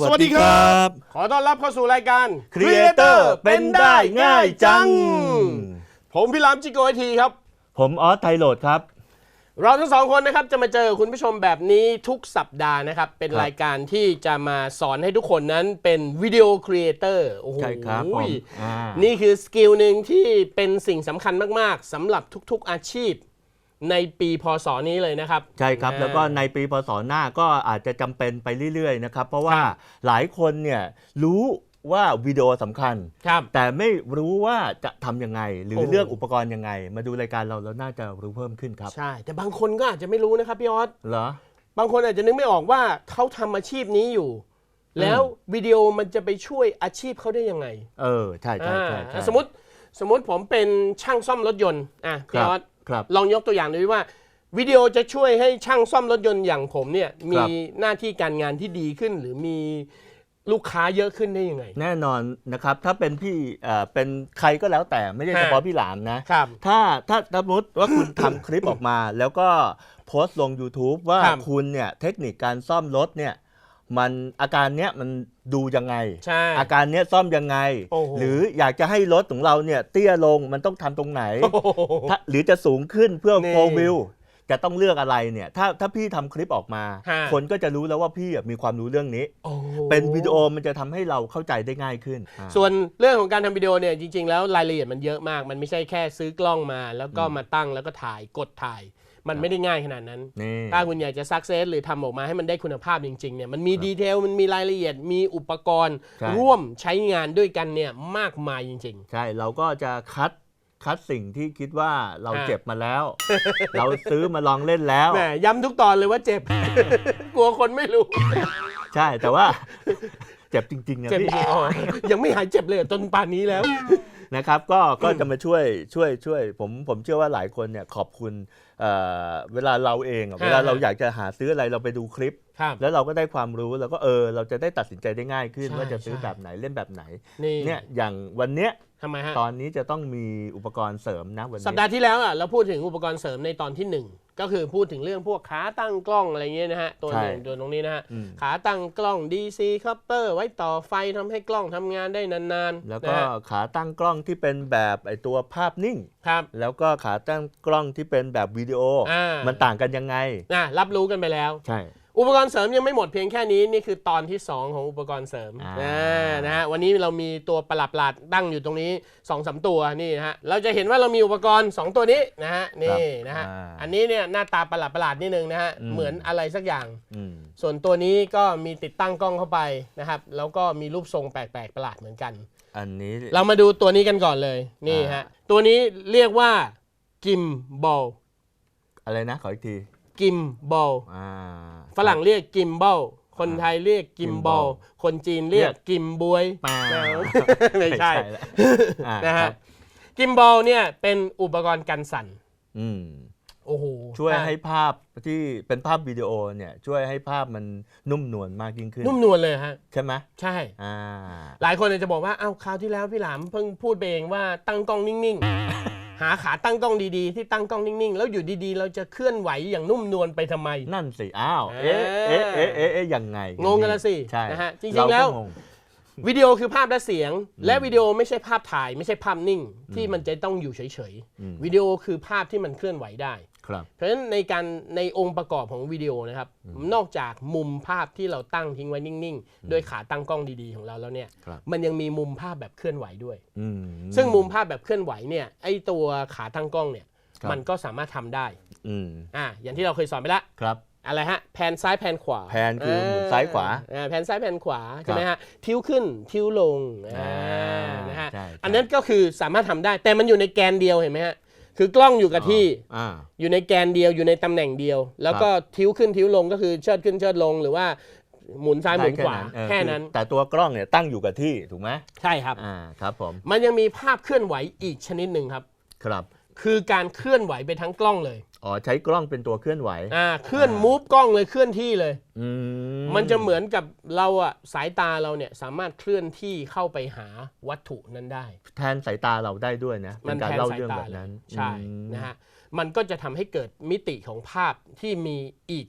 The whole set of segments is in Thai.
สวัสดีครับ ขอต้อนรับเข้าสู่รายการ Creator เป็นได้ง่ายจัง ผมพี่ลามจิโกไอทีครับ ผมออสไทยโหลดครับ เราทั้งสองคนนะครับจะมาเจอคุณผู้ชมแบบนี้ทุกสัปดาห์นะครับ เป็นครับรายการที่จะมาสอนให้ทุกคนนั้นเป็นวิดีโอครีเอเตอร์โอ้โหใช่ครับผมอ่านี่คือสกิลหนึ่งที่เป็นสิ่งสำคัญมาก ๆสำหรับทุกๆอาชีพ ในปีพศนี้เลยนะครับ ใช่ครับอ่าแล้วก็ในปีพศหน้าก็อาจจะจำเป็นไปเรื่อยๆนะครับ เพราะว่าครับหลายคนเนี่ยรู้ว่าวิดีโอสำคัญครับแต่ไม่รู้ว่าจะทำยังไง หรือโอ้เลือกอุปกรณ์ยังไง มาดูรายการเราแล้วน่าจะรู้เพิ่มขึ้นครับ ใช่ แต่บางคนก็อาจจะไม่รู้นะครับพี่ออสเหรอ บางคนอาจจะนึกไม่ออกว่าเขาทำอาชีพนี้อยู่ แล้ววิดีโอมันจะไปช่วยอาชีพเขาได้ยังไง เออ ใช่ใช่ใช่ใช่อ่าสมมติสมมติผมเป็นช่างซ่อมรถยนต์ อะคพี่รับออส ครับลองยกตัวอย่างดูว่า วิดีโอจะช่วยให้ช่างซ่อมรถยนต์อย่างผมเนี่ยมีครับหน้าที่การงานที่ดีขึ้น หรือมีลูกค้าเยอะขึ้นได้ยังไง แน่นอนนะครับ ถ้าเป็นพี่เอ่อเป็นใครก็แล้วแต่ไม่ใช่ฮะเฉพาะพี่หลามนะ ครับ ถ้าถ้าสมมติว่าคุณทำคลิปออกมา แล้วก็โพสต์ลง YouTube ว่าครับ คุณเนี่ยเทคนิคการซ่อมรถเนี่ย มันอาการเนี้ยมันดูยังไง ใช่ อาการเนี้ยซ่อมยังไง โอ้โห หรืออยากจะให้รถของเราเนี่ยเตี้ยลงมันต้องทำตรงไหนโอ้โห ถ้าหรือจะสูงขึ้นเพื่อนี่โฟวิวจะต้องเลือกอะไรเนี่ยถ้าถ้าพี่ทำคลิปออกมา ฮะ คนก็จะรู้แล้วว่าพี่อะมีความรู้เรื่องนี้ โอ้โหเป็นวิดีโอมันจะทำให้เราเข้าใจได้ง่ายขึ้นอ่า ส่วนเรื่องของการทำวิดีโอเนี่ยจริง ๆ แล้วรายละเอียดมันเยอะมาก มันไม่ใช่แค่ซื้อกล้องมา แล้วก็มาตั้งแล้วก็ถ่ายกดถ่าย มันไม่ได้ง่ายขนาดนั้นนี่ถ้าคุณอยากจะซักเซสหรือทำออกมาให้มันได้คุณภาพจริงๆเนี่ยมันมีดีเทลมันมีรายละเอียดมีอุปกรณ์ใช่ร่วมใช้งานด้วยกันเนี่ยมากมายจริงใช่เราก็จะคัดคัดสิ่งที่คิดว่าเราฮะเจ็บมาแล้ว เราซื้อมาลองเล่นแล้วๆแหมย้ำทุกตอนเลยว่าเจ็บ กลัวคนไม่รู้ ใช่แต่ว่าเจ็บจริงๆนะเจ็บจพี่ริงๆอ๋อยังไม่หายเจ็บเลยจนป่านนี้แล้วนะครับก็ก็จะมาช่วยช่วยช่วย ผมผมเชื่อว่าหลายคนเนี่ยขอบคุณ เอ่อเวลาเราเองอะฮะเวลาเราอยากจะหาซื้ออะไรเราไปดูคลิปครับแล้วเราก็ได้ความรู้แล้วก็เออ เราจะได้ตัดสินใจได้ง่ายขึ้นใช่ว่าจะซื้อใช่แบบไหนเล่นแบบไหนนี่เนี่ยอย่างวันเนี้ยทำไมฮะตอนนี้จะต้องมีอุปกรณ์เสริมนะวันสัปนี้ดาห์ที่แล้วอะเราพูดถึงอุปกรณ์เสริมในตอนที่หนึ่ง ก็คือพูดถึงเรื่องพวกขาตั้งกล้องอะไรเงี้ยนะฮะ ตัวหนึ่งตัวตรงนี้นะฮะอืมขาตั้งกล้อง DC คัพเปอร์ไว้ต่อไฟทำให้กล้องทำงานได้นานๆ แล้วก็นะฮะขาตั้งกล้องที่เป็นแบบไอตัวภาพนิ่งครับแล้วก็ขาตั้งกล้องที่เป็นแบบวิดีโออ่ามัมันต่างกันยังไงนะรับรู้กันไปแล้วใช่ อุปกรณ์เสริมยังไม่หมดเพียงแค่นี้ นี่คือตอนที่ 2 ของอุปกรณ์เสริมอ่าอ่านะฮะวันนี้เรามีตัวประหลาดประหลาดตั้งอยู่ตรงนี้2อสตัวนี่นะฮะเราจะเห็นว่าเรามีอุปกรณ์ 2 ตัวนี้นะฮะนี่นะฮะอ่าอันนี้เนี่ยหน้าตาประหลาดประหลาดนิดนึงนะฮะอืมเหมือนอะไรสักอย่างอืมส่วนตัวนี้ก็มีติดตั้งกล้องเข้าไปนะครับแล้วก็มีรูปทรงแปลกๆประหลาดเหมือนกัน อันนี้เรามาดูตัวนี้กันก่อนเลยนี่ฮะตัวนี้เรียกว่ากิมบอลอะไรนะขออีกที กิมบอลอ่าฝรั่งเรียกกิมบอลคนไทยเรียกกิมบอล gimbal คนจีนเรียกเรียกกิมบวยแปลไม่ใช่แล้วอ่านะคฮะรับกิมบอลเนี่ยเป็นอุปกรณ์กันสั่นอืม โอ้โหช่วยถ้าให้ภาพที่เป็นภาพวิดีโอเนี่ยช่วยให้ภาพมันนุ่มนวลมากยิ่งขึ้น นุ่มนวลเลยฮะ ใช่ไหมใช่ อ่า หลายคนอาจจะบอกว่าอ้าวคราวที่แล้วพี่หลามเพิ่งพูดไปเองว่าตั้งกล้องนิ่งๆ หาขาตั้งกล้องดีๆ ที่ตั้งกล้องนิ่งๆ แล้วอยู่ดีๆ เราจะเคลื่อนไหวอย่างนุ่มนวลไปทำไม นั่นสิ อ้าวเอ๊ะเอ๊ะเอ๊ะเอ๊ะเอ๊ะยังไง งงกันละสิใช่นะฮะจริงๆเาก็แล้วงงวิดีโอคือภาพและเสียง และวิดีโอไม่ใช่ภาพถ่าย ไม่ใช่ภาพนิ่ง ที่มันจะต้องอยู่เฉยอืมๆวิดีโอคือภาพที่มันเคลื่อนไหวได้ครับ เพราะฉะนั้นในการในองค์ประกอบของวิดีโอนะครับ นอกจากมุมภาพที่เราตั้งทิ้งไว้นิ่งๆ โดยขาตั้งกล้องดีๆของเราแล้วเนี่ยครับมันยังมีมุมภาพแบบเคลื่อนไหวด้วยอืมซึ่งมุมภาพแบบเคลื่อนไหวเนี่ยไอตัวขาตั้งกล้องเนี่ยครับมันก็สามารถทำได้อืมอ่าอย่างที่เราเคยสอนไปแล้วครับอะไรฮะแผนซ้ายแผนขวาแผนคือหมุนซ้ายขวาอ่แผนซ้ายแผนขวาใช่ไหมฮะทิวขึ้นทิวลงอ่าอ่านะฮะใช่ใช่อันนั้นก็คือสามารถทำได้ แต่มันอยู่ในแกนเดียวเห็นไหมฮะ คือกล้องอยู่กับที่อ่า อยู่ในแกนเดียวอยู่ในตำแหน่งเดียว แล้วก็ทิวขึ้นทิวลงก็คือเชิดขึ้นเชิดลงหรือว่าหมุนซ้ายหมุนขวาเออแค่นั้นอแต่ตัวกล้องเนี่ยตั้งอยู่กับที่ถูกไหมใช่ครับอ่าครับผมมันยังมีภาพเคลื่อนไหวอีกชนิดหนึ่งครับ ครับ คือการเคลื่อนไหวไปทั้งกล้องเลย อ๋อใช้กล้องเป็นตัวเคลื่อนไหว อ่าเคลื่อนมูฟกล้องเลยเคลื่อนที่เลย อืมันจะเหมือนกับเราอะสายตาเราเนี่ยสามารถเคลื่อนที่เข้าไปหาวัตถุนั้นได้ แทนสายตาเราได้ด้วยนะ เป็นการแทนเล่าสายเรื่องตาแบบเลยนั้นใช่อืมนะฮะมันก็จะทำให้เกิดมิติของภาพที่มีอีก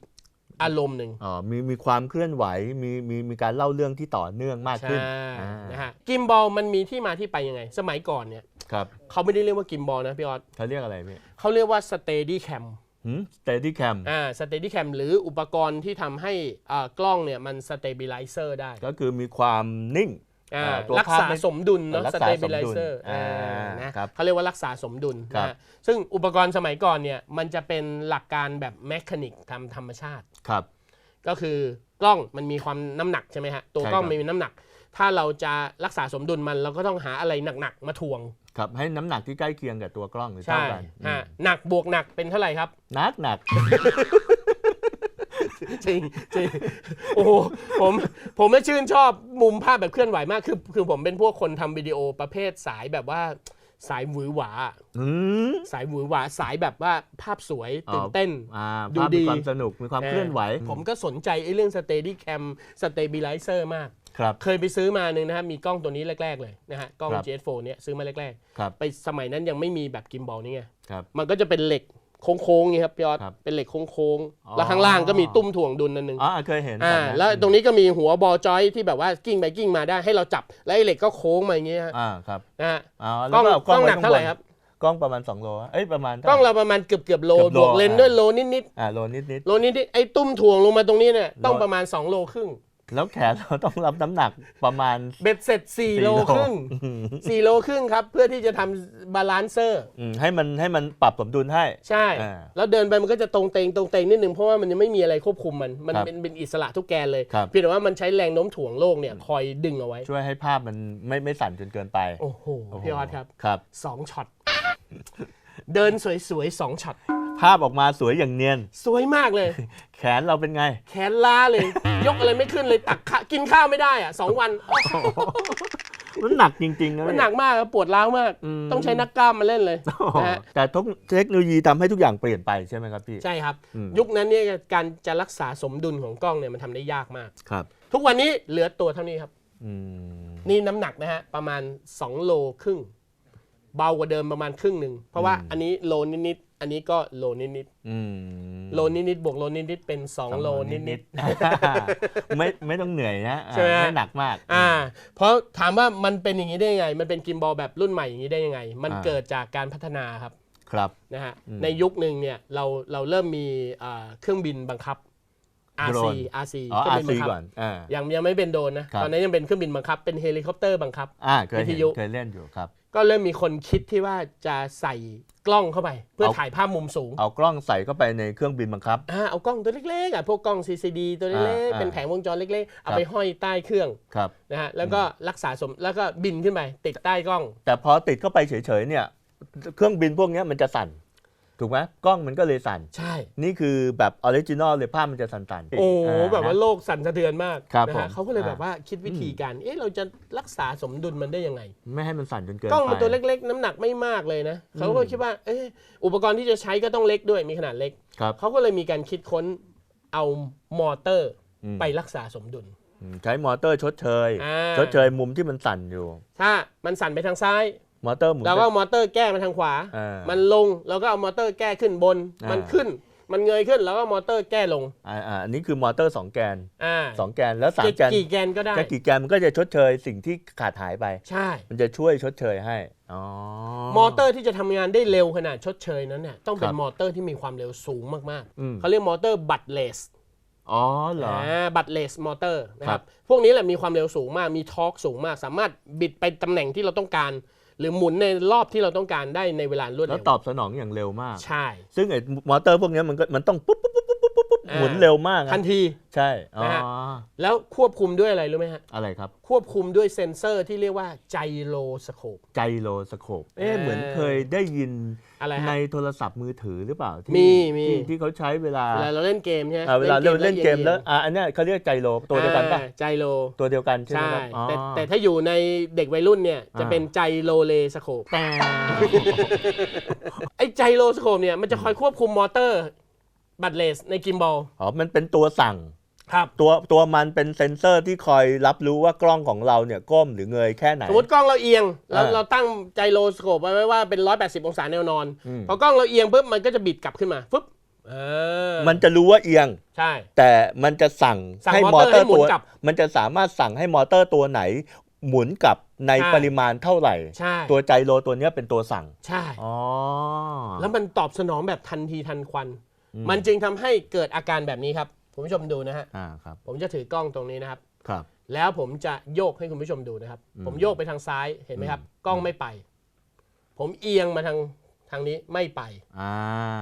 อารมณ์หนึ่งอ๋อมีมีความเคลื่อนไหวมีมีมีการเล่าเรื่องที่ต่อเนื่องมากใช่ขึ้นอ่านะฮะกิมบอลมันมีที่มาที่ไปยังไง สมัยก่อนเนี่ยครับเขาไม่ได้เรียกว่ากิมบอลนะพี่ออสเขาเรียกอะไรพี่เขาเรียกว่าสเตดี้แคมสเตดี้แคมอ่าสเตดี้แคมหรืออุปกรณ์ที่ทำให้อ่ากล้องเนี่ยมันสเต b ิไลเซอร์ได้ ก็คือมีความนิ่งอ่าอ่า ตัวรักษาภาพไม่สมดุลเนาะรักสษาเตสบิมไลดุลเซอร์อ่านะครับเขาเรียกว่ารักษาสมดุลครับนะฮะซึ่งอุปกรณ์สมัยก่อนเนี่ยมันจะเป็นหลักการแบบแมคานิกทำธรรมชาติครับ ก็คือกล้องมันมีความน้ำหนักใช่ไหมฮะตัวใช่กล้องครับมันมีน้ำหนัก ถ้าเราจะรักษาสมดุลมันเราก็ต้องหาอะไรหนักๆมาทวงครับให้น้ำหนักที่ใกล้เคียงกับตัวกล้องหรือใช่เท่ากันฮะหนักบวกหนักเป็นเท่าไหร่ครับหนักหนัก จริงจริงโอ้โหผมผมไม่ชื่นชอบมุมภาพแบบเคลื่อนไหวมากคือคือผมเป็นพวกคนทำวิดีโอประเภทสายแบบว่าสายหวือหวา อืมสายหวือหวาสายแบบว่าภาพสวยอ๋อตื่นเต้น อ่าดูภาพดี มีความสนุกมีความเคลื่อนไหวผมก็สนใจไอ้เรื่อง steady cam stabilizer มาก ครับ เคยไปซื้อมาหนึ่งนะครับมีกล้องตัวนี้แรก ๆ เลยนะฮะกล้อง ครับ GS4 เนี่ยซื้อมาแรก ครับๆ ไปสมัยนั้นยังไม่มีแบบกิมบอลนี่ไง ครับ มันก็จะเป็นเหล็ก โค้งๆอย่างนี้ครับพี่ออสครับเป็นเหล็กโค้งอ๋อๆแล้วข้างล่างก็มีตุ้มถ่วงดุลนั่นหนึ่งอ๋อเคยเห็นอ่าบบนั้นแล้วตรงนี้ก็มีหัวบอลจอยที่แบบว่ากิ้งไปกิ้งมาได้ให้เราจับแล้วไอ้เหล็กก็โค้งมาอย่างเงี้ยฮะอ่าครับนะฮะอ๋อกล้องแล้วกล้องหไว้นักเท่าไหร่ข้งบครับกล้องประมาณ 2 โลเอ้ยประมาณกล้องเราประมาณเกือบเกือบๆโลเกือบโลบวกเลนส์ด้วยโลนิดอ่าโลนิดนิดๆโลนิดๆไอ้ตุ้มถ่วงลงมาตรงนี้เนี่ยต้องโลประมาณ 2 โลครึ่งๆ แล้วแขนเราต้องรับน้ำหนักประมาณ เบ็ดเสร็จ4โลครึ่ง4โลครึ่งครับ เพื่อที่จะทำบาลานเซอร์อืมให้มันให้มันปรับสมดุลให้ ใช่อ่าแล้วเดินไปมันก็จะตรงเตงตรงเตงนิดนึง เพราะว่ามันยังไม่มีอะไรควบคุมมัน มันครับเป็นเป็นอิสระทุกแกนเลยครับเพียงแต่ว่ามันใช้แรงโน้มถ่วงโลกเนี่ยคอยดึงเอาไว้ ช่วยให้ภาพมันไม่ไม่สั่นจนเกินไป โอ้โหโอ้โหพี่ออสครับครับสองช็อตเดินสวยๆสองช็อต ภาพออกมาสวยอย่างเนียน สวยมากเลย แขนเราเป็นไง แขนล้าเลย ยกอะไรไม่ขึ้นเลยตักข้ากินข้าวไม่ได้อะสองวัน มันหนักจริงๆนะมันหนักมากครับปวดร้าวมาก อืม ต้องใช้นักกล้ามมาเล่นเลยโอ้โหนะฮะแต่เทคโนโลยีทำให้ทุกอย่างเปลี่ยนไปใช่ไหมครับพี่ ใช่ครับ อืม ยุคนั้นเนี่ยการจะรักษาสมดุลของกล้องเนี่ยมันทำได้ยากมาก ครับ ทุกวันนี้เหลือตัวเท่านี้ครับ อืม นี่น้ำหนักนะฮะประมาณ 2 โลครึ่ง เบากว่าเดิมประมาณครึ่งหนึ่ง เพราะว่าอันนี้โลนิดๆ อันนี้ก็โลนิดอืมๆโลนิดๆบวกโลนิดๆเป็น 2 โลนิดๆไม่ไม่ต้องเหนื่อยนะอ่าใช่ไหมไม่หนักมากๆอ่าเพราะถามว่ามันเป็นอย่างนี้ได้ยังไง มันเป็นกิมบอลแบบรุ่นใหม่อย่างนี้ได้ยังไง มันอ่าเกิดจากการพัฒนาครับครับนะฮะอืมในยุคหนึ่งเนี่ยเราเราเริ่มมีอ่าเครื่องบินบังคับโดร RC น RC อ๋อเครื่อาองบินซีบังคับก่อนอ่ายังยังไม่เป็นโดรนนะครับตอนนั้นยังเป็นเครื่องบินบังคับเป็นเฮลิคอปเตอร์บังคับอ่าเคยวิทเห็นยุเคยเล่นอยู่ครับ ก็เริ่มมีคนคิดที่ว่าจะใส่กล้องเข้าไป เพื่อเอาถ่ายภาพมุมสูง เอากล้องใส่เข้าไปในเครื่องบินบังคับอ่าเอากล้องตัวเล็กๆอะพวกกล้อง CCD ตัวเล็กอ่าๆเป็นแผงวงจรเล็กๆ เอาครับไปห้อยใต้เครื่องครับนะฮะแล้วก็รักษาสมแล้วก็บินขึ้นไปติดใต้กล้อง แต่พอติดเข้าไปเฉยๆเนี่ยเครื่องบินพวกเนี้ยมันจะสั่น ถูกไหมกล้องมันก็เลยสั่น ใช่ นี่คือแบบออริจินอลเลยภาพมันจะสั่นๆโอ้โหอ่แบบว่าโลกสั่นสะเทือนมากครับนะผม ฮะเขาก็เลยอ่าแบบว่าคิดวิธีการ เอ๊ะเราจะรักษาสมดุลมันได้ยังไง ไม่ให้มันสั่นจนเกินกล้องมันไปตัวเล็กๆ น้ำหนักไม่มากเลยนะเขาก็คิดว่าเอ๊ะอุปกรณ์ที่จะใช้ก็ต้องเล็กด้วยมีขนาดเล็ก ครับเขาก็เลยมีการคิดค้นเอามอเตอร์อืม ไปรักษาสมดุล อืมใช้มอเตอร์ชดเชย อ่า ชดเชยมุมที่มันสั่นอยู่ ถ้ามันสั่นไปทางซ้าย มอเตอร์หมุน เราก็เอามอเตอร์แก้มาทางขวา อ่ามันลงเราก็เอามอเตอร์แก้ขึ้นบน อ่ามั มันขึ้น มันเงยขึ้นแล้วก็มอเตอร์แก้ลง อ่าอ่าอันนี้คือมอเตอร์สองแกนอ่าสองแกนแล้วสามจะแกนกี่แกนก็ได้ จะกี่แกนมันก็จะชดเชยสิ่งที่ขาดหายไป ใช่ มันจะช่วยชดเชยให้อ๋อมอเตอร์ที่จะทำงานได้เร็วขนาดชดเชยนั้นเนี่ยต้องเป็คนรับมอเตอร์ที่มีความเร็วสูงมากอืมๆเขาเรียกมอเตอร์บัตเลสอ๋อเหรอ บัตเลสมอเตอร์นะคครัรับ บพวกนี้แหละมีความเร็วสูงมากมีทอร์กสูงมาก สามารถบิดไปตำแหน่งที่เราต้องการ หรือหมุนในรอบที่เราต้องการได้ในเวลารวดแล้วเร็วตอบสนองอย่างเร็วมาก ใช่ ซึ่งไอ้มอเตอร์พวกเนี้ยมันก็มันต้องปุ๊บปุ๊บปุ๊บ ปุ๊บปุ๊บปุ๊บปุ๊บอ่าหมุนเร็วมากอะทันทีใช่อ๋อนะฮะแล้วควบคุมด้วยอะไรรู้ไหมฮะ อะไรครับ ควบคุมด้วยเซ็นเซอร์ที่เรียกว่าไจโรสโคป ไจโรสโคป เอ๊ะเออเหมือนเคยได้ยินอะไรในฮะโทรศัพท์มือถือหรือเปล่าที่มีมี ที่ที่เขาใช้เวลาเวลาเราเล่นเกมใช่ไหมอ่าเวลาเราเล่นเกมแล้วอียงอ่าอันเนี้ยเขาเรียกไจโรตัวเดียวกันปะอ่าไจโรตัวเดียวกันใช่ไหมใช่ครับอ๋อ แต่แต่ถ้าอยู่ในเด็กวัยรุ่นเนี่ย จะอ่าเป็นไจโรเลสโคปแต่ไอ้ไจโรสโคปเนี่ยมันจะคอยควบคุมมอเตอร์ บัตเลสในกิมบอลอ๋อมันเป็นตัวสั่งครับตัวตัวมันเป็นเซ็นเซอร์ที่คอยรับรู้ว่ากล้องของเราเนี่ยก้มหรือเงยแค่ไหน สมมติกล้องเราเอียงแล้วอ่าเราตั้งไจโรสโคปไว้ว่าเป็น 180 องศาแนวนอนอืมพอกล้องเราเอียงปุ๊บมันก็จะบิดกลับขึ้นมาฟึบเออมันจะรู้ว่าเอียง ใช่ แต่มันจะสั่งสั่งให้มมออเตเตออร์ร์ให้หมุตันวกลับมันจะสามารถสั่งให้มอเตอร์ตัวไหน หมุนกลับในใช่ปริมาณเท่าไหร่ใช่ตัวไจโรตัวเนี้ยเป็นตัวสั่ง ใช่ อ๋อ แล้วมันตอบสนองแบบทันทีทันควันอื มมันจึงทำให้เกิดอาการแบบนี้ครับคุณผู้ชมดูนะฮะอ่าครับ ผมจะถือกล้องตรงนี้นะครับครับ แล้วผมจะโยกให้คุณผู้ชมดูนะครับอืมผมโยกไปทางซ้ายเห็นไหมครับอืมกล้องไม่ไป ผมเอียงมาทางทางนี้ไม่ไปอ่า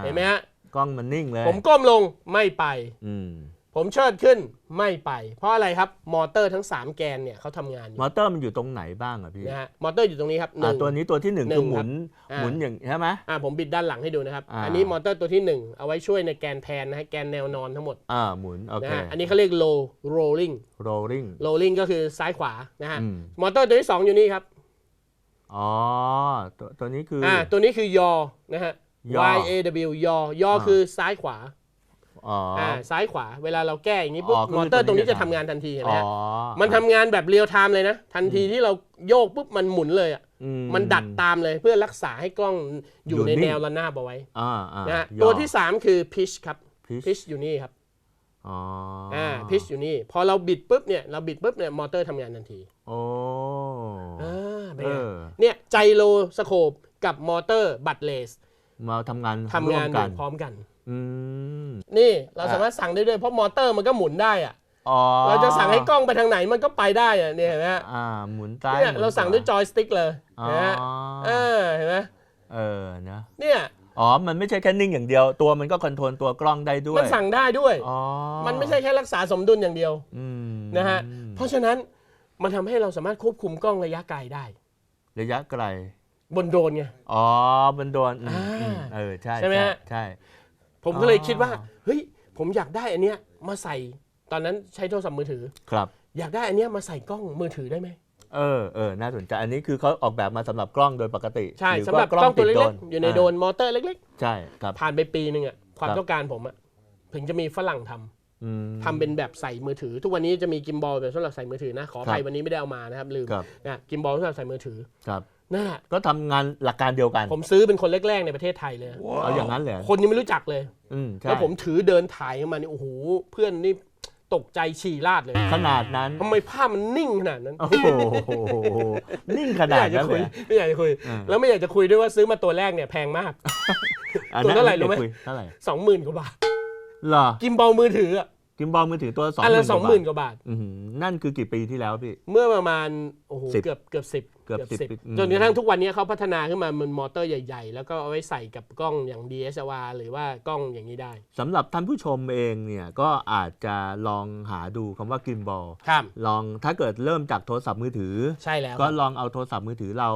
เห็นไหมฮะกล้องมันนิ่งเลย ผมก้มลงไม่ไป อืม ผมเชิดขึ้นไม่ไป เพราะอะไรครับมอเตอร์ทั้ง 3 แกนเนี่ยเขาทำงานอยู่มอเตอร์มันอยู่ตรงไหนบ้างอะพี่นะฮะมอเตอร์อยู่ตรงนี้ครับหอ่านึ่ง ตัวนี้ตัวที่หนึ่งหนึ่งคือหมุนครับอ่าหมุนอย่างใช่ไหม อ่าผมบิดด้านหลังให้ดูนะครับอ่า อันนี้มอเตอร์ตัวที่ 1 เอาไว้ช่วยในแกนแพนนะฮะแกนแนวนอนทั้งหมดอ่าหมุนโอนะเค ฮะอันนี้เขาเรียก low rolling rolling rolling ก็คือซ้ายขวานะฮะอืม มอเตอร์ตัวที่ 2 อยู่นี่ครับอ๋อตัวตัวนี้คืออ อ่าตัวนี้คือยอนะฮะยอ Y A W ยอยออา คือซ้ายขวา อ๋อออ่าซ้ายขวาเวลาเราแก้อย่างนี้ปุ๊บอ๋อคือมอเตอร์ตรงนี้ตัวนี้จะทำงานทันทีเห็นไหมอ๋อฮะมันทำงานแบบเรียลไทม์เลยนะ ทันทีที่เราโยกปุ๊บมันหมุนเลยอะอื มันดัดตามเลยเพื่อรักษาให้กล้องอยู่อยู่ในนิ่ง แนวระนาบเอาไว้อ่าอ่านะฮะยอตัวที่ 3 คือ pitch ครับ pitch pitch อยู่นี่ครับอ๋ออ่า pitch อยู่นี่ พอเราบิดปุ๊บเนี่ยเราบิดปุ๊บเนี่ยมอเตอร์ทำงานทันทีโอ้อ่าเป็นเอไงอเนี่ยไจโรสโคปกับมอเตอร์บัตเลสมาทำงานทำงานร่วมอกันยู่พร้อมกัน อืมนี่เราสามารถสั่งได้ด้วยเพราะมอเตอร์มันก็หมุนได้อะอ๋อเราจะสั่งให้กล้องไปทางไหนมันก็ไปได้อะเนี่ยเห็นไหมฮะอ่าหมุนซ้ายเนี่ยหมุนเราสั่งขด้วยจอยสติ๊กเลยอ๋อนะฮะเออเห็นไหมเออนะเนี่ยอ๋อ มันไม่ใช่แค่นิ่งอย่างเดียว ตัวมันก็คอนโทรลตัวกล้องได้ด้วย มันสั่งได้ด้วยอ๋อมันไม่ใช่แค่รักษาสมดุลอย่างเดียวอืมนะฮะ เพราะฉะนั้นมันทำให้เราสามารถควบคุมกล้องระยะไกลได้ ระยะไกล บนโดรนไง อ๋อมันโดนอืมอ่าอืมเออ ใช่ ใช่ไหมฮะใช่ ผมก็เลยอ๋อคิดว่า เฮ้ย ผมอยากได้อันเนี้ยมาใส่ ตอนนั้นใช้โทรศัพท์มือถือ ครับ อยากได้อันเนี้ยมาใส่กล้องมือถือได้ไหม เออเออน่าสนใจ อันนี้คือเขาออกแบบมาสำหรับกล้องโดยปกติใช่รือสำหรับากล้องตัวติดเล็กๆ อยู่ในโดรนอ่มอเตอร์เล็กาใช่ครับๆผ่านไปปีหนึ่งอะความครับต้องการผมอะถึงจะมีฝรั่งทำอืมทำเป็นแบบใส่มือถือ ทุกวันนี้จะมีกิมบอลแบบสำหรับใส่มือถือนะ ขออภัยครับวันนี้ไม่ได้เอามานะครับลืมครับนะกิมบอลสำหรับใส่มือถือครับ นั่นแหละก็ทำงานหลักการเดียวกันผมซื้อเป็นคนแรกๆในประเทศไทยเลย เอาอย่างนั้นเลยคนยังไม่รู้จักเลย อืมใช่แล้วผมถือเดินถ่ายเข้ามานี่โอ้โหเพื่อนนี่ตกใจฉี่ราดเลยขนาดนั้นทำไมภาพมันนิ่งขนาดนั้น โอ้โหนิ่งขไม่นาอดยากจะนั้นคุเลยย ไม่อยากจะคุยอ่าแล้วไม่อยากจะคุยด้วยว่าซื้อมาตัวแรกเนี่ยแพงมาก อันตัวนั้นเท่าไหร่รู้ไหมดี๋ยวคุยเท่าไหร่สองหมื่นกว่าบาทเหรอ กิมบอลมือถืออะ กิมบอลมือถือตัวสองอันละหสองหมื่มื่นนกกว่าบาทว่าบาท อื้อหือนั่นคือกี่ปีที่แล้วพี่ เมื่อประมาณโอ้โหสิบเกือบเกือบสิบเกือบสิบสิบปีอืม จนกระทั่งทุกวันนี้เขาพัฒนาขึ้นมามันมอเตอร์ใหญ่ ๆ แล้วก็เอาไว้ใส่กับกล้องอย่าง DSLR หรือว่ากล้องอย่างนี้ได้สำหรับท่านผู้ชมเองเนี่ยก็อาจจะลองหาดูคำว่ากิมบอลครับลองถ้าเกิดเริ่มจากโทรศัพท์มือถือ ใช่แล้วก็ลองเอาโทรศัพท์มือถือเรา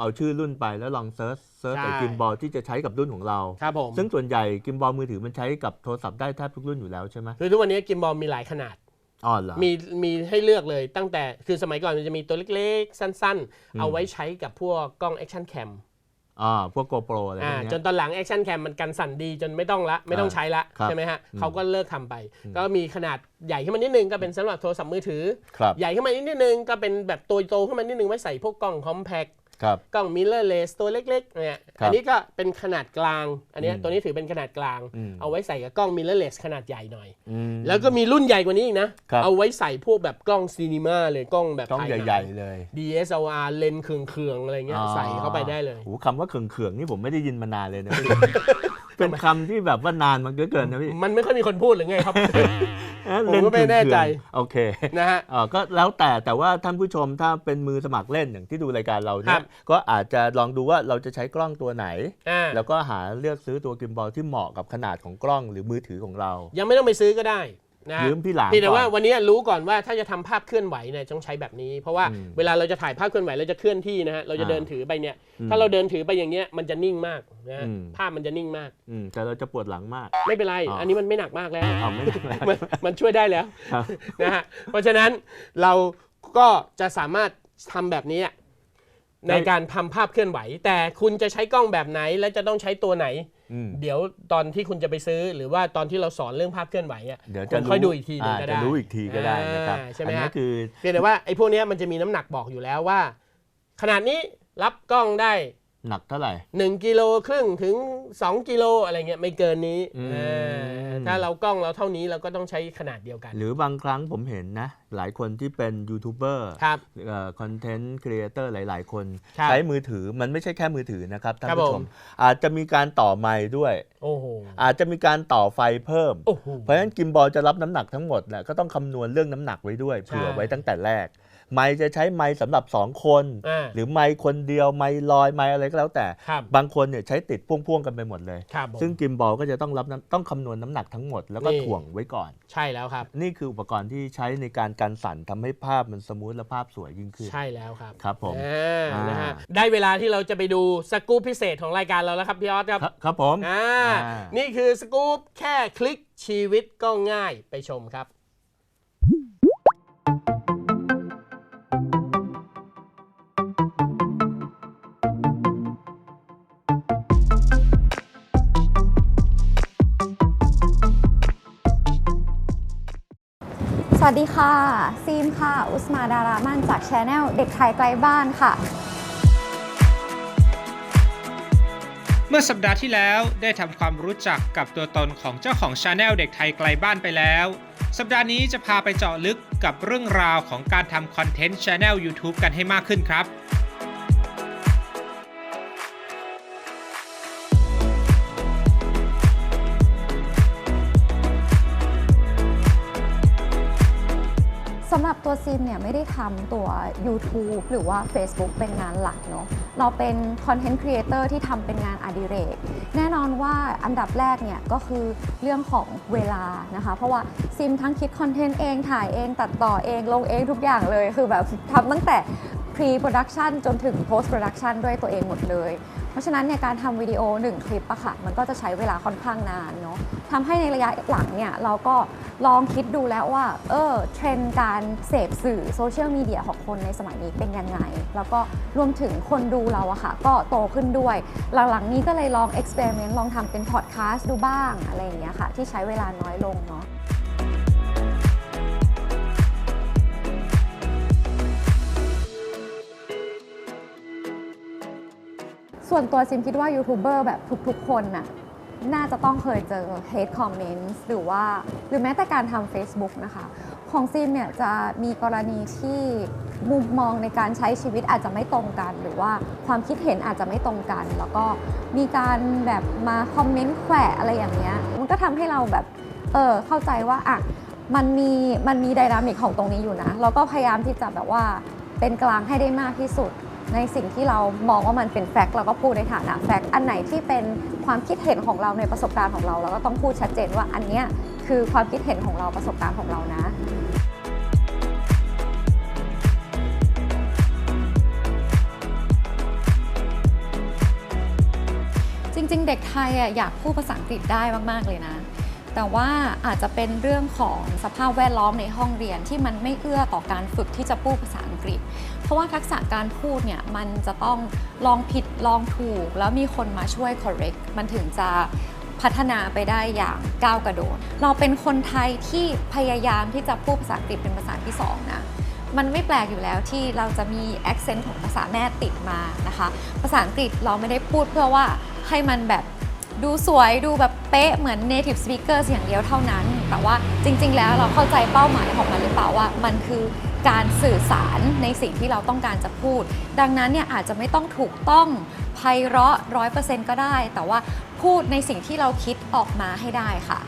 เอาชื่อรุ่นไปแล้วลองเซิร์ชเซิร์ชใช่ไอ้กิมบอลที่จะใช้กับรุ่นของเรา ครับผม ซึ่งส่วนใหญ่กิมบอลมือถือมันใช้กับโทรศัพท์ได้แทบทุกรุ่นอยู่แล้วใช่ไหมคือทุกวันนี้กิมบอลมีหลายขนาด อ๋อเหรอ มีมีให้เลือกเลยตั้งแต่คือสมัยก่อนมันจะมีตัวเล็กๆ สั้นอืม ๆ เอาไว้ใช้กับพวกกล้องแอคชั่นแคมอ่าพวกโกโปรอะไรพวอ่ากเนี้ยจนตอนหลังแอคชั่นแคมมันกันสั่นดีจนไม่ต้องละ ไม่ต้องใช้ละครับใช่ไหมฮะอืม เขาก็เลิกทำไปอืมก็มีขนาดใหญ่ขึ้นมานิดนึงก็เป็นสำหรับโทรศัพท์มือถือ ครับ ใหญ่ขึ้นมานิดนึงก็เป็นแบบตัวโตขึ้นมานิดนึงไว้ใส่พวกกล้องคอมแพค ครับ กล้องมิเ r อร์เลสตัวเล็กๆเนี่ยครับอันนี้ก็เป็นขนาดกลาง อันเนี้ยอืมตัวนี้ถือเป็นขนาดกลาง อืม เอาไว้ใส่กับกล้องมิเ r อร์เลสขนาดใหญ่หน่อย อืม แล้วก็มีรุ่นใหญ่กว่านี้อีกนะ ครับเอาไว้ใส่พวกแบบกล้องซีนีมาเลยกล้องแบบกล้องถ่ายนัใหญ่ ๆ เลย DSLR เลนส์เคืองๆอะไรเงี้ยใส่เข้าไปได้เลย โอ้โหคำว่าเขื่องๆนี่ผมไม่ได้ยินมานานเลยนะเป็นคำที่แบบว่านานมันเกินเกินนะพี่มันไม่ค่อยมีคนพูดหรือไงครับเอ๊ะผมเล่นก็ไม่แน่ใจเถื่อนๆโอเคนะฮะ เออก็แล้วแต่แต่ว่าท่านผู้ชมถ้าเป็นมือสมัครเล่นอย่างที่ดูรายการเราคเนี่รัยบก็อาจจะลองดูว่าเราจะใช้กล้องตัวไหนอ่าแล้วก็หาเลือกซื้อตัวกิมบอลที่เหมาะกับขนาดของกล้องหรือมือถือของเรา ยังไม่ต้องไปซื้อก็ได้นะฮะยืมพี่หลามเพียงแต่ว่าก่อนวันนี้รู้ก่อนว่าถ้าจะทำภาพเคลื่อนไหวเนี่ยต้องใช้แบบนี้ เพราะว่าอืมเวลาเราจะถ่ายภาพเคลื่อนไหวเราจะเคลื่อนที่นะฮะเราจะอ่าเดินถือไปเนี่ยอืมถ้าเราเดินถือไปอย่างเงี้ยมันจะนิ่งมากนะฮะอืมภาพมันจะนิ่งมากอืมแต่เราจะปวดหลังมาก ไม่เป็นไรอ๋ออัอันนี้มันไม่หนักมากแล้วเอาไม่ได้มันมันช่วยได้แล้วครับนะฮะเพราะฉะนั้นเราก็จะสามารถทำแบบนี้ ในการทำภาพเคลื่อนไหว แต่คุณจะใช้กล้องแบบไหนและจะต้องใช้ตัวไหนอืมเดี๋ยวตอนที่คุณจะไปซื้อ หรือว่าตอนที่เราสอนเรื่องภาพเคลื่อนไหวอะเดี๋ยวคุจะณรู้ค่อยดูอีกทีหนึงาก็จะได้รู้อีกทีก็ได้นะครับอ่าใช่ไหมอันนี้ฮะคือเพียงแต่ว่าไอ้พวกเนี้ยมันจะมีน้ำหนักบอกอยู่แล้วว่า ขนาดนี้รับกล้องได้ หนักเท่าไหร่ 1กิโลครึ่งถึง 2 กิโลอะไรเงี้ยไม่เกินนี้อืมอ่าถ้าเรากล้องเราเท่านี้เราก็ต้องใช้ขนาดเดียวกัน หรือบางครั้งผมเห็นนะ หลายคนที่เป็นยูทูบเบอร์ครับคอนเทนต์ครีเอเตอร์หลาย ๆ คนครับใช้มือถือมันไม่ใช่แค่มือถือนะครับท่านครับผู้ผชมมอาจจะมีการต่อไมค์ด้วยโอ้โหอาจจะมีการต่อไฟเพิ่มโอ้โหเพราะฉะนั้นกิมบอลจะรับน้ำหนักทั้งหมดเนี่ยก็ต้องคำนวณเรื่องน้ำหนักไว้ด้วยใช่เผื่อไว้ตั้งแต่แรก ไมค์จะใช้ไมค์สำหรับ 2 คน อ่าหรือไมค์คนเดียวไมค์ลอยไมค์อะไรก็แล้วแต่ ครับบางคนเนี่ยใช้ติดพ่วงๆกันไปหมดเลย ครับผม ซึ่งกิมบอลก็จะต้องรับน้ำต้องคำนวณน้ำหนักทั้งหมดแล้วก็นี่ ถ่วงไว้ก่อน ใช่แล้วครับ นี่คืออุปกรณ์ที่ใช้ในการกันสั่นทำให้ภาพมันสมูทและภาพสวยยิ่งขึ้น ใช่แล้วครับครับผม อ่าอ่าน นะฮะได้เวลาที่เราจะไปดูสกู๊ปพิเศษของรายการเราแล้วครับพี่ออสครับครับครับผม อ่าอ่านี่คือสกู๊ปแค่คลิกชีวิตก็ง่ายไปชมครับ วัสดีค่ะ ซีมค่ะ อุสมาดารามันจากชาแนลเด็กไทยไกลบ้านค่ะ เมื่อสัปดาห์ที่แล้วได้ทำความรู้จักกับตัวตนของเจ้าของชาแนลเด็กไทยไกลบ้านไปแล้ว สัปดาห์นี้จะพาไปเจาะลึกกับเรื่องราวของการทำคอนเทนต์ชาแนล YouTube กันให้มากขึ้นครับ ตัวซีมเนี่ยไม่ได้ทำตัว YouTube หรือว่า Facebook เป็นงานหลักเนาะเราเป็นคอนเทนต์ครีเอเตอร์ที่ทำเป็นงานอดิเรก แน่นอนว่าอันดับแรกเนี่ยก็คือเรื่องของเวลานะคะ เพราะว่าซิมทั้งคิดคอนเทนต์เองถ่ายเองตัดต่อเองลงเองทุกอย่างเลย คือแบบทำตั้งแต่ pre-production จนถึง post-production ด้วยตัวเองหมดเลย เพราะฉะนั้นเนี่ยการทำวิดีโอ 1 คลิปอะค่ะ มันก็จะใช้เวลาค่อนข้างนานเนาะทำให้ในระยะหลังเนี่ยเราก็ลองคิดดูแล้วว่า เออเทรนด์การเสพสื่อโซเชียลมีเดียของคนในสมัยนี้เป็นยังไง แล้วก็รวมถึงคนดูเราอะค่ะ ก็โตขึ้นด้วย หลังๆนี้ก็เลยลอง experiment ลองทำเป็นพอดแคสต์ดูบ้างอะไรอย่างเงี้ยค่ะ ที่ใช้เวลาน้อยลงเนาะ ส่วนตัวซิมคิดว่ายูทูบเบอร์แบบทุกๆ คนน่ะน่าจะต้องเคยเจอ hate comments หรือว่าหรือแม้แต่การทำ Facebook นะคะ ของซิมเนี่ยจะมีกรณีที่มุมมองในการใช้ชีวิตอาจจะไม่ตรงกัน หรือว่าความคิดเห็นอาจจะไม่ตรงกัน แล้วก็มีการแบบมาคอมเมนต์แขวะอะไรอย่างเงี้ยมันก็ทำให้เราแบบเออเข้าใจว่าอะมันมีมันมีไดนามิกของตรงนี้อยู่นะ เราก็พยายามที่จะแบบว่าเป็นกลางให้ได้มากที่สุด ในสิ่งที่เรามองว่ามันเป็นแฟกต์เราก็พูดในฐานะแฟกต์อันไหนที่เป็นความคิดเห็นของเราในประสบการณ์ของเราเราก็ต้องพูดชัดเจนว่าอันเนี้ยคือความคิดเห็นของเราประสบการณ์ของเรานะจริงๆ เด็กไทยอยากพูดภาษาอังกฤษได้มากๆ เลยนะ แต่ว่าอาจจะเป็นเรื่องของสภาพแวดล้อมในห้องเรียนที่มันไม่เอื้อต่อการฝึกที่จะพูดภาษาอังกฤษ ราะว่าทักษะการพูดเนี่ยมันจะต้องลองผิดลองถูก แล้วมีคนมาช่วย correct มันถึงจะพัฒนาไปได้อย่างก้าวกระโดด เราเป็นคนไทยที่พยายามที่จะพูดภาษาอังกฤษเป็นภาษาที่สองนะมันไม่แปลกอยู่แล้วที่เราจะมี accent ของภาษาแม่ติดมานะคะ ภาษาอังกฤษเราไม่ได้พูดเพื่อว่าให้มันแบบดูสวยดูแบบเป๊ะเหมือน native speakers อย่างเดียวเท่านั้น แต่ว่าจริง ๆ แล้วเราเข้าใจเป้าหมายของมันหรือเปล่าว่ามันคือ การสื่อสารในสิ่งที่เราต้องการจะพูด ดังนั้นเนี่ยอาจจะไม่ต้องถูกต้องไพเราะร้อยเปอร์เซ็นต์ก็ได้ แต่ว่าพูดในสิ่งที่เราคิดออกมาให้ได้ค่ะ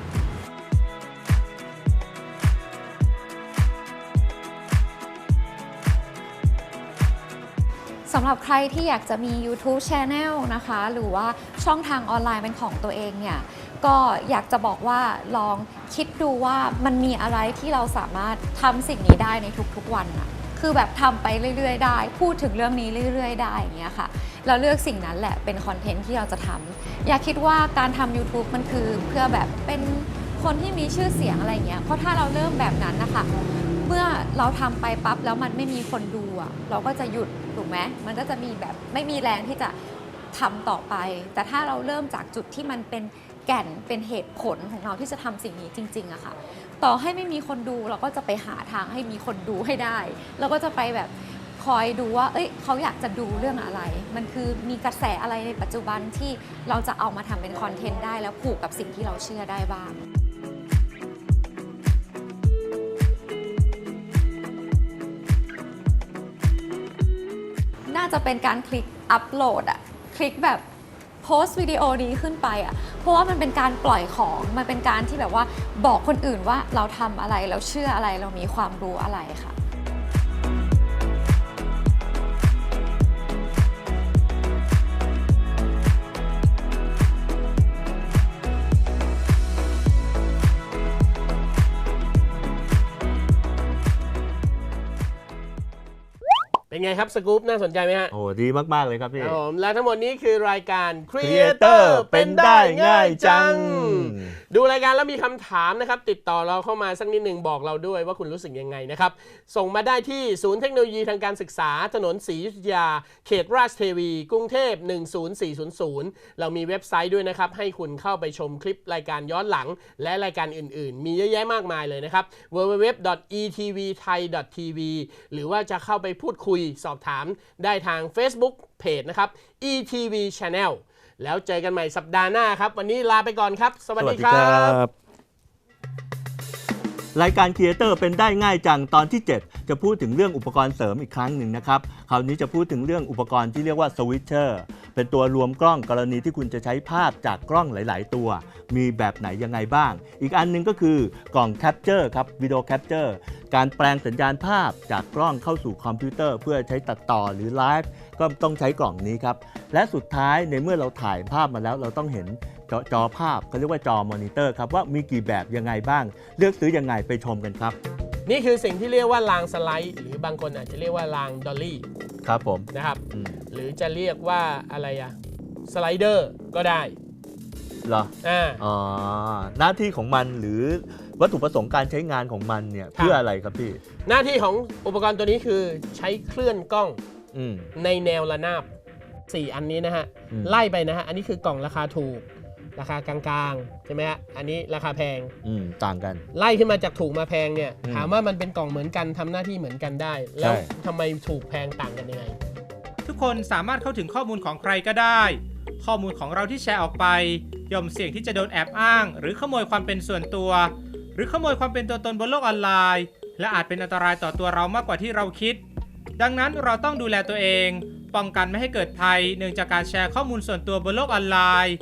สำหรับใครที่อยากจะมี YouTube Channel นะคะ หรือว่าช่องทางออนไลน์เป็นของตัวเองเนี่ย ก็อยากจะบอกว่าลองคิดดูว่ามันมีอะไรที่เราสามารถทำสิ่งนี้ได้ในทุกๆวันอะคือแบบทำไปเรื่อยๆได้ พูดถึงเรื่องนี้เรื่อยๆ ได้อย่างเงี้ยค่ะ เราเลือกสิ่งนั้นแหละเป็นคอนเทนต์ที่เราจะทำอย่าคิดว่าการทำ YouTube มันคือเพื่อแบบเป็นคนที่มีชื่อเสียงอะไรเงี้ยเพราะถ้าเราเริ่มแบบนั้นนะคะเมื่อเราทำไปปั๊บแล้วมันไม่มีคนดูอะเราก็จะหยุดถูกไหมมันก็จะมีแบบไม่มีแรงที่จะทำต่อไป แต่ถ้าเราเริ่มจากจุดที่มันเป็น แก่นเป็นเหตุผลของเราที่จะทำสิ่งนี้จริงๆอะค่ะต่อให้ไม่มีคนดูเราก็จะไปหาทางให้มีคนดูให้ได้เราก็จะไปแบบคอยดูว่า เอ้ย เขาอยากจะดูเรื่องอะไร มันคือมีกระแสอะไรในปัจจุบันที่เราจะเอามาทำเป็นคอนเทนต์ได้แล้วผูกกับสิ่งที่เราเชื่อได้บ้างน่าจะเป็นการคลิกอัปโหลดอะคลิกแบบโพสต์วิดีโอนี้ขึ้นไปอะ เพราะว่ามันเป็นการปล่อยของมันเป็นการที่แบบว่าบอกคนอื่นว่าเราทำอะไรเราเชื่ออะไรเรามีความรู้อะไรค่ะ ไงครับสกู๊ปน่าสนใจไหมฮะโอ้ดีมาก ๆ เลยครับพี่ครับผมและทั้งหมดนี้คือรายการ Creator Creator เป็นได้ง่ายจัง ดูรายการแล้วมีคำถามนะครับ ติดต่อเราเข้ามาสักนิดหนึ่งบอกเราด้วยว่าคุณรู้สึกยังไงนะครับ ส่งมาได้ที่ศูนย์เทคโนโลยีทางการศึกษาถนนศรีอยุธยา เขตราชเทวี กรุงเทพ 10400 เรามีเว็บไซต์ด้วยนะครับ ให้คุณเข้าไปชมคลิปรายการย้อนหลัง และรายการอื่น ๆ มีเยอะแยะมากมายเลยนะครับ www.etvthai.tv หรือว่าจะเข้าไปพูดคุยสอบถามได้ทาง Facebook Page นะครับ ETV Channel แล้วเจอกันใหม่สัปดาห์หน้าครับ วันนี้ลาไปก่อนครับ สวัสดีครับ รายการครีเอเตอร์เป็นได้ง่ายจังตอนที่ 7 จะพูดถึงเรื่องอุปกรณ์เสริมอีกครั้งหนึ่งนะครับ คราวนี้จะพูดถึงเรื่องอุปกรณ์ที่เรียกว่าสวิตเชอร์เป็นตัวรวมกล้องกรณีที่คุณจะใช้ภาพจากกล้องหลาย ๆ ตัว มีแบบไหนยังไงบ้าง อีกอันหนึงก็คือกล่องแคปเจอร์ครับวิดีโอแคปเจอร์การแปลงสัญญาณภาพจากกล้องเข้าสู่คอมพิวเตอร์ เพื่อใช้ตัดต่อหรือไลฟ์ก็ต้องใช้กล่องนี้ครับและสุดท้ายในเมื่อเราถ่ายภาพมาแล้วเราต้องเห็นจอจอภาพเขาเรียกว่าจอมอนิเตอร์ครับว่ามีกี่แบบยังไงบ้าง เลือกซื้อยังไงไปชมกันครับ นี่คือสิ่งที่เรียกว่ารางสไลด์ หรือบางคนอาจจะเรียกว่ารางดอลลี่ครับผมนะครับ อืมหรือจะเรียกว่าอะไรอะสไลเดอร์ก็ได้เหรอ อ่า อ๋อ หน้าที่ของมันหรือวัตถุประสงค์การใช้งานของมันเนี่ยครับเพื่ออะไรครับพี่ หน้าที่ของอุปกรณ์ตัวนี้คือใช้เคลื่อนกล้องอืม ในแนวระนาบ 4 อันนี้นะฮะ อืม ไล่ไปนะฮะ อันนี้คือกล่องราคาถูก ราคากลางๆใช่ไหมฮะอันนี้ราคาแพง อืมต่างกัน ไล่ขึ้นมาจากถูกมาแพงเนี่ยอืมถามว่ามันเป็นกล่องเหมือนกันทำหน้าที่เหมือนกันได้ แล้วใช่ ทำไมถูกแพงต่างกันยังไง ทุกคนสามารถเข้าถึงข้อมูลของใครก็ได้ ข้อมูลของเราที่แชร์ออกไป ย่อมเสี่ยงที่จะโดนแอบอ้าง หรือขโมยความเป็นส่วนตัว หรือขโมยความเป็นตัวตนบนโลกออนไลน์ และอาจเป็นอันตรายต่อตัวเรามากกว่าที่เราคิด ดังนั้นเราต้องดูแลตัวเอง ป้องกันไม่ให้เกิดภัยเนื่องจากการแชร์ข้อมูลส่วนตัวบนโลกออนไลน์